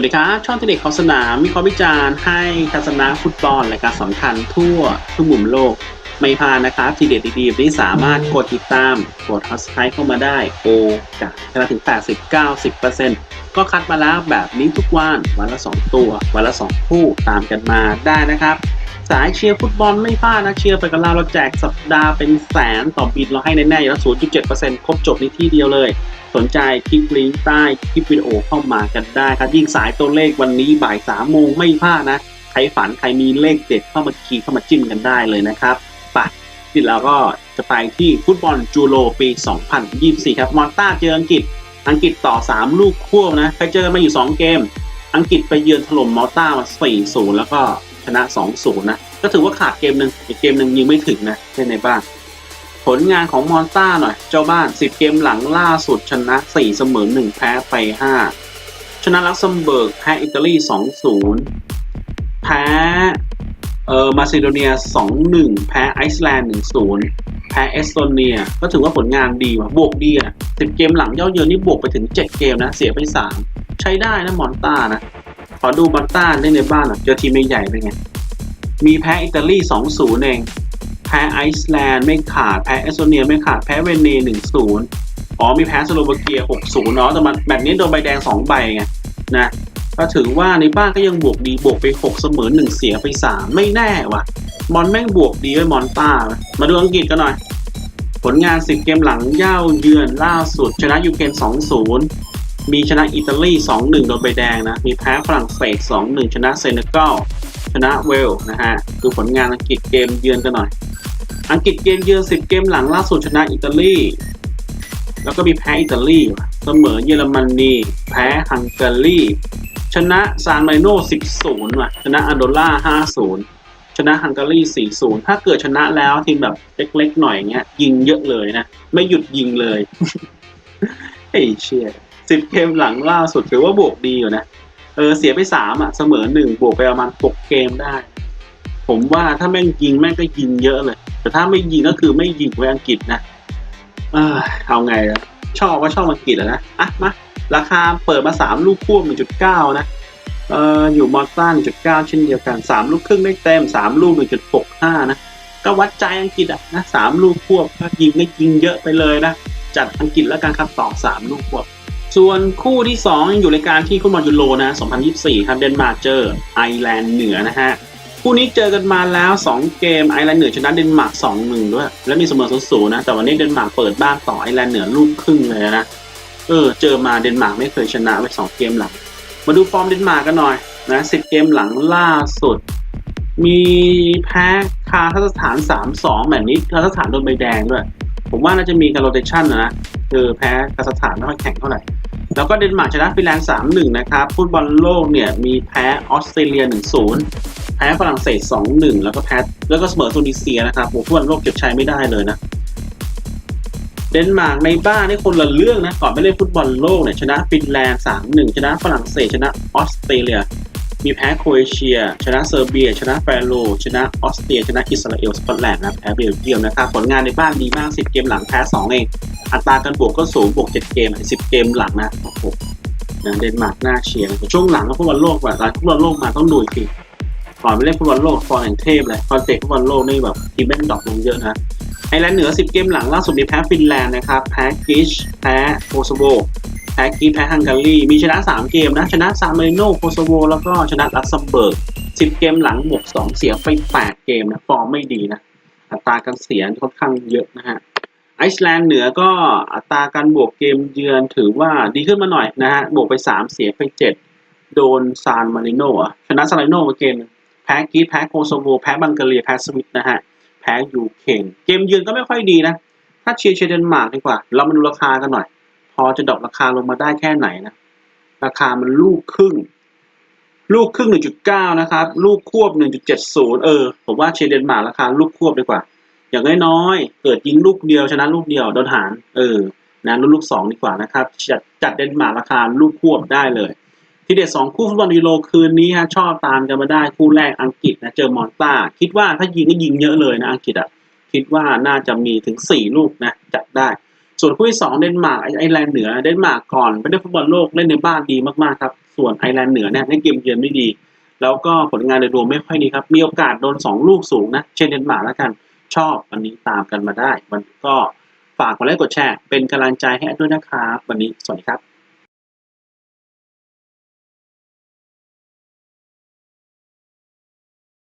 สวัสดีครับช่องเทคนิคของสนามมีข้อวิจารณ์ให้ทัศนะฟุตบอลและการสำคัญทั่วทุกมุมโลก ไม่พลาดนะครับทีเด็ดดีๆนี้สามารถกดติดตาม กด subscribe เข้ามาได้ โอกาสชนะถึง 80-90%ก็คัดมาแล้วแบบนี้ทุกวันวันละ 2 ตัว วันละ 2 คู่ตามกันมาได้นะครับ สายเชียร์ฟุตบอลไม่พลาดนะเชียร์ไปกับเราเราแจกสัปดาห์เป็นแสนต่อบินเราให้แน่ๆอยู่แล้ว0.7%ครบจบในที่เดียวเลย สนใจคลิกลิงก์ใต้คลิปวิดีโอเข้ามากันได้ครับ ยิ่งสายตัวเลขวันนี้บ่ายสามโมงไม่พลาดนะ ใครฝันใครมีเลขเด็ดเข้ามาคีย์เข้ามาจิ้มกันได้เลยนะครับไปที่เราก็จะไปที่ฟุตบอลจูโรปี 2024 ครับมอนต้าเจออังกฤษ อังกฤษต่อ 3 ลูกควบนะเคยเจอมาอยู่ 2 เกม อังกฤษไปเยือนถล่มมอลต้ามา4-0 แล้วก็ชนะ 2-0 นะ ก็ถือว่าขาดเกมหนึ่งอีกเกมหนึ่งยิงไม่ถึงนะเล่นในบ้าน ผลงานของมอนต้าหน่อย เจ้าบ้าน 10 เกมหลังล่าสุดชนะ 4 เสมอ 1 แพ้ไป 5 ชนะลักเซมเบิร์กแพ้อิตาลี 2-0 แพ้เออมาซิโดเนีย 2-1 แพ้ไอซ์แลนด์ 1-0 แพ้เอสโตเนีย ก็ถือว่าผลงานดีว่ะ บวกดีอะ 10 เกมหลังเย่าเยือนนี่บวกไปถึง 7 เกมนะ เสียไป 3 ใช้ได้นะมอนต้านะ ขอดูมอนต้าเล่นในบ้านหน่อยเจอทีมใหญ่เป็นไง มีแพ้อิตาลี 2-0 เอง แพ้ไอซ์แลนด์ไม่ขาด แพ้เอสโตเนียไม่ขาด แพ้เวเนหนึ่งศูนย์อ๋อมีแพ้สโลวาเกียหกศูนย์เนาะแต่มันแบบนี้โดนใบแดงสองใบไงนะก็ถือว่าในบ้านก็ยังบวกดีบวกไปหกเสมอหนึ่งเสียไปสามไม่แน่ว่ะ มอนแม่งบวกดีไว้มอนต้า มาดูอังกฤษกันหน่อย ผลงาน10เกมหลังเย่าเยือนล่าสุด ชนะยูเครน2-0มีชนะอิตาลี2-1โดนใบแดงนะ มีแพ้ฝรั่งเศส2-1ชนะเซเนกัลชนะเวลนะฮะ ดูผลงานอังกฤษเกมเยือนกันหน่อย อังกฤษเกมเยือน10เกมหลังล่าสุดชนะอิตาลี แล้วก็มีแพ้อิตาลีเสมอเยอรมนีแพ้ฮังการีชนะซานมาริโน่10-0ว่ะชนะอันโดล่า5-0ชนะฮังการี4-0ถ้าเกิดชนะแล้วทีมแบบเล็กๆหน่อยเงี้ย ยิงเยอะเลยนะ ไม่หยุดยิงเลยเฮ้เชี่ยสิบเกมหลังล่าสุดถือว่าบวกดีอยู่นะเออเสียไปสามอะเสมอหนึ่งบวกไปประมาณหกเกมได้ ผมว่าถ้าแม่งยิงแม่งก็ยิงเยอะเลย แต่ถ้าไม่ยิงก็คือไม่ยิงไว้อังกฤษนะเออเอาไงอะชอบว่าชอบอังกฤษอะนะอะมาราคาเปิดมาสามลูกควบหนึ่งจุดเก้านะเอออยู่มอต้าหนึ่งจุดเก้าเช่นเดียวกันสามลูกครึ่งได้เต็มสามลูกหนึ่งจุดหกห้านะก็วัดใจอังกฤษอะนะสามลูกควบถ้ายิงก็ยิงเยอะไปเลยนะจัดอังกฤษแล้วกันครับต่อสามลูกควบส่วนคู่ที่2ยังอยู่ในการที่ฟุตบอลยูโรนะ 2024 ครับ เดนมาร์กเจอไอร์แลนด์เหนือนะฮะ คู่นี้เจอกันมาแล้ว 2 เกมไอร์แลนด์เหนือชนะเดนมาร์ก2-1ด้วย และมีเสมอ0-0นย์นะ แต่วันนี้เดนมาร์กเปิดบ้านต่อไอร์แลนด์เหนือลูกครึ่งเลยนะเออเจอมาเดนมาร์กไม่เคยชนะไป2เกมหลัง มาดูฟอร์มเดนมาร์กกันหน่อยนะ10เกมหลังล่าสุด มีแพ้คาซัคสถาน3-2แบบนี้คาซัคสถานโดนใบแดงด้วย ผมว่าน่าจะมีการโรเตชันนะคือแพ้คาซัคสถานไม่ค่อยแข็งเท่าไหร่แล้วก็เดนมาร์กชนะฟินแลนด์3-1 นะครับฟุตบอลโลกเนี่ยมีแพ้ออสเตรเลีย 1-0 พ้ฝรั่งเศส 2-1 แล้วก็แพ้แล้วก็เสมอตูนิเซียนะครับโอ้ฟุตบอลโลกเก็บชัยไม่ได้เลยนะ เดนมาร์กในบ้านนี่คนละเรื่องนะ ก่อนไปเล่นฟุตบอลโลกเนี่ยชนะฟินแลนด์ 3-1 ชนะฝรั่งเศส ชนะออสเตรเลีย มีแพ้โครเอเชีย ชนะเซอร์เบีย ชนะแฟโรชนะออสเตรีย ชนะอิสราเอล สกอตแลนด์นะแพ้เบลเยียมนะครับ ผลงานในบ้านดีมาก 10 เกมหลังแพ้2เอง อัตราการบวกก็สูงบวก 7 เกม 10 เกมหลังนะ โอ้โหนะเดนมาร์กน่าเชียร์ช่วงหลังก็ฟุตบอลโลกว่ะหลังฟุตบอลโลกมาต้องดูอีกที ก่อนไปเล่นฟุตบอลโลกฟอร์แห่งเทพเลยคอนเซ็ปต์ฟุตบอลโลกนี่แบบทีมแม่งดรอกลงเยอะนะไอร์แลนด์เหนือ 10 เกมหลังล่าสุดมีแพ้ฟินแลนด์นะครับแพ้กรีซแพ้โคโซโวแพ้กีแพ้ฮังการีมีชนะ 3 เกมนะ ชนะซามิโนโคโซโวแล้วก็ชนะลักเซมเบิร์ก 10 เกมหลังบวก2 เสียไป 8 เกมนะ ฟอร์มไม่ดีนะ อัตราการเสียค่อนข้างเยอะนะฮะไอซ์แลนด์เหนือก็อัตราการบวกเกมเยือนถือว่าดีขึ้นมาหน่อยนะฮะบวกไป 3 เสียไป 7 โดนซานมาริโนอะชนะซานมาริโนมาเกมนึง พ้กรีซแพ้โคโซโวแพ้บังการีแพ้สวิตนะฮะแพ้ยูเครนเกมยืนก็ไม่ค่อยดีนะ ถ้าเชียร์เชเดนมาร์กดีกว่า เรามาดูราคากันหน่อย พอจะดรอปราคาลงมาได้แค่ไหนนะ ราคามันลูกครึ่ง ลูกครึ่ง 1.9 นะครับ ลูกควบ 1.70 เออ ผมว่าเชียร์เดนมาร์กราคาลูกควบดีกว่า อย่างน้อยๆ เกิดยิงลูกเดียวชนะลูกเดียวโดนหาร เออ นะลูกสองดีกว่านะครับ จัดจัดเดนมาร์กราคาลูกควบได้เลย ทีเด็ดสองคู่ฟุตบอลยูโรคืนนี้ฮะชอบตามกันมาได้คู่แรกอังกฤษนะเจอมอนตาคิดว่าถ้ายิงก็ยิงเยอะเลยนะอังกฤษอะคิดว่าน่าจะมีถึงสี่ลูกนะจัดได้ ส่วนคู่ที่สองเดนมาร์กไอแลนด์เหนือเดนมาร์กก่อนไปเล่ฟุตบอลโลกเล่นในบ้านดีมากๆครับ ส่วนไอแลนด์เหนือเนี่ยเล่นเกมเยือนไม่ดี แล้วก็ผลงานโดยรวมไม่ค่อยดีครับ มีโอกาสโดนสองลูกสูงนะ เช่นเดนมาร์กแล้วกันชอบวันนี้ตามกันมาได้ มันก็ฝากกดไลค์กดแชร์ เป็นกำลังใจให้ด้วยนะครับวันนี้สวัสดีครับ